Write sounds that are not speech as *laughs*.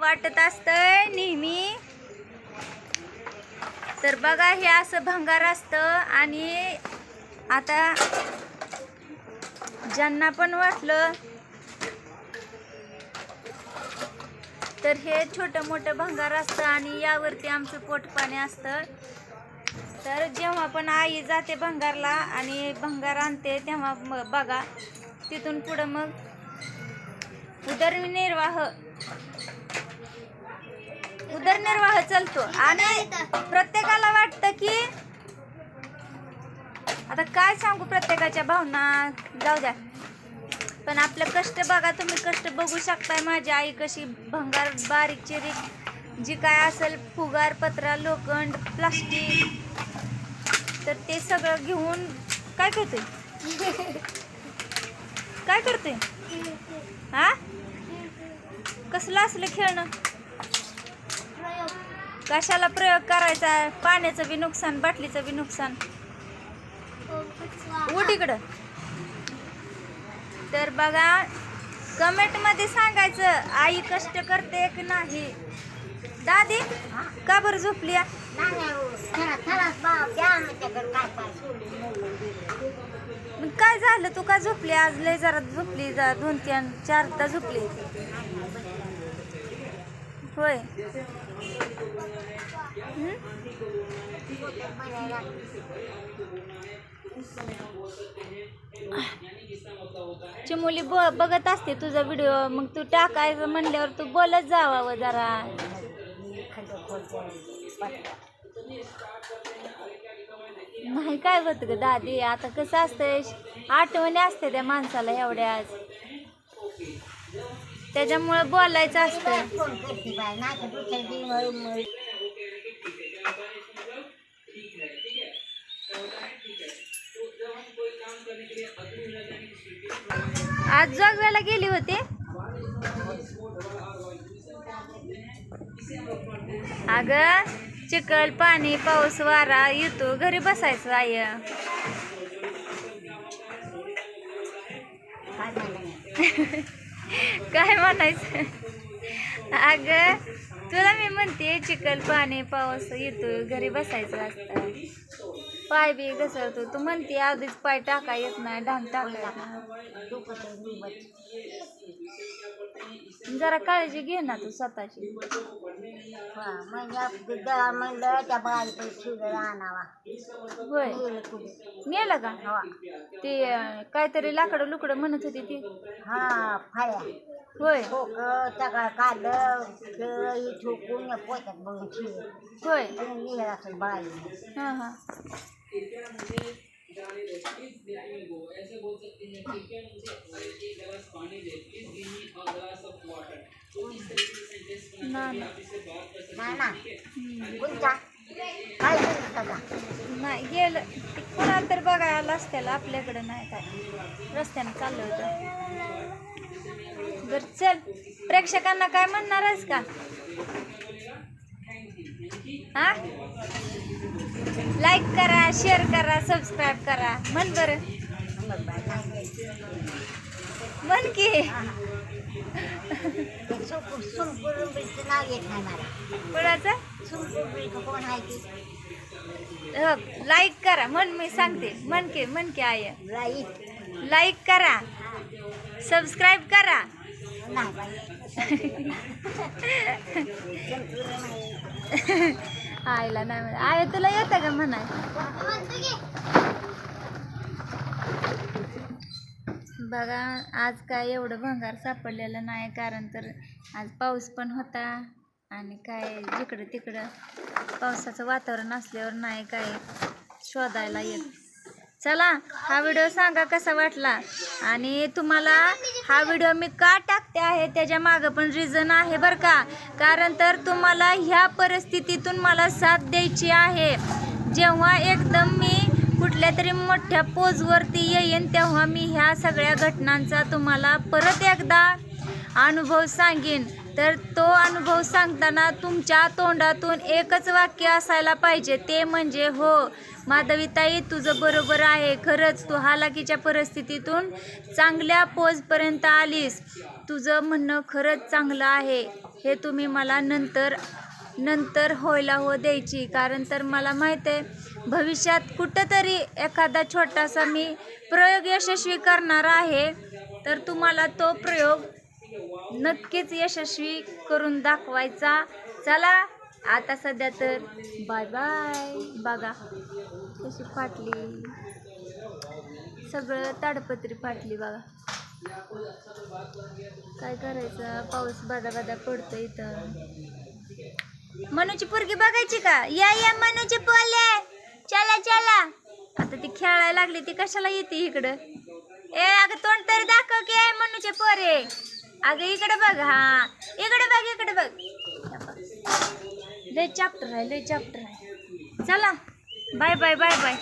वाटत असतंय नेहमी. तर बघा हे असं भंगार असतं आणि आता ज्यांना पण वाटलं तर हे छोटं मोठं भंगार असतं आणि यावरती आमचं पोटपाणी असतं. तर जेव्हा पण आई जाते भंगारला आणि भंगार आणते तेव्हा मग बघा तिथून पुढं मग उदरनिर्वाह उदरनिर्वाह चालतो. आणि प्रत्येकाला वाटतं की आता काय सांगू प्रत्येकाच्या भावना? जाऊ द्या. पण आपलं कष्ट बघा तुम्ही कष्ट बघू शकताय. माझी आई कशी भंगार बारीक चिरीक जी काय असेल फुगार पत्रा लोखंड प्लास्टिक तर ते सगळं घेऊन काय करते? काय करते? हा? कसलं असलं खेळणं? कशाला प्रयोग करायचा? पाण्याचं बी नुकसान बाटलीचं बी नुकसान. उठ इकडं. तर बघा कमेंटमध्ये सांगायचं आई कष्ट करते की नाही? दादी का बरं झोपली? मग काय झालं? तू का झोपली? आज लय जरा झोपली जा दोन तीन चार झोपली. होय. चिमुली ब बघत असते तुझा व्हिडिओ मग तू टाकायचं म्हणल्यावर तू बोलत जावावं जरा. नाही काय होत ग दादी आता कसं असतंय आठवणी असते त्या माणसाला एवढ्याच त्याच्यामुळं बोलायचं असतं आज जगवायला गेली होती. अग चिखल पाणी पाऊस वारा येतो घरी बसायचं आय काय म्हणायचं? अग तुला मी म्हणते चिखल पाणी पाऊस येतो घरी बसायचं असतं. पाय बी घसरतो. तू म्हणते आधीच पाय टाका येत नाही ढांग टाका. येत नाही. जरा काळजी घे ना तू स्वतःची. म्हणलं त्या शिगर आणावा. होय. मेलं का? ते काहीतरी लाकडं लुकडं म्हणत होती ती. हा फाया. होय. सगळं काढलं खेळ ठोकून पोत्यात बघून होय. असेल हा हा. ना ना. ना काय सगळा नाही गेलं. कोणाला तर बघायला असत्याला आपल्याकडं नाही काय. रस्त्यानं चाललं होतं. बर चल. प्रेक्षकांना काय म्हणणार आहेस का? हा? लाईक करा शेअर करा सबस्क्राईब करा. म्हण बरं. म्हण की. कोणाचं? लाईक करा. म्हण मी सांगते. म्हण की म्हण की आय लाईक करा. सबस्क्राईब करा. *laughs* आईला नाही म्हणा. आय तुला येतं का म्हणाय बघा आज काय एवढं भंगार सापडलेलं नाही कारण तर आज पाऊस पण होता आणि काय जिकडं तिकडं पावसाचं वातावरण असल्यावर नाही काय शोधायला येत. चला हा व्हिडिओ सांगा कसा वाटला? आणि तुम्हाला हा व्हिडिओ मी का टाकते आहे? त्याच्या मागं पण रिझन आहे बरं का? कारण तर तुम्हाला ह्या परिस्थितीतून मला साथ द्यायची आहे. जेव्हा एकदम मी कुठल्या तरी मोठ्या पोजवरती येईन तेव्हा मी ह्या सगळ्या घटनांचा तुम्हाला परत एकदा अनुभव सांगेन. तर तो अनुभव सांगताना तुमच्या तोंडातून एकच वाक्य असायला पाहिजे ते म्हणजे हो. माधवीताई तुझं बरोबर आहे. खरंच तू हालाकीच्या परिस्थितीतून चांगल्या पोजपर्यंत आलीस. तुझं म्हणणं खरंच चांगलं आहे. हे तुम्ही मला नंतर नंतर व्हायला हो द्यायची. कारण तर मला माहीत आहे भविष्यात कुठंतरी एखादा छोटासा मी प्रयोग यशस्वी करणार आहे. तर तुम्हाला तो प्रयोग नक्कीच यशस्वी करून दाखवायचा. चला आता सध्या तर बाय बाय बघा कशी फाटली. सगळं ताडपत्री फाटली बघा. काय करायचं? पाऊस बादा बादा पडतो इथं. मनूची पोरगी बघायची का? या या मनूची पोले चला चला. आता ती खेळायला लागली ती कशाला येते इकडं? ए अगं तोंड तरी दाखव की मनूचे पोरे. अगं इकडे बघ हा. इकडे बघ इकडे बघ. लय चॅप्टर आहे लय चॅप्टर आहे. चला. Bye bye bye bye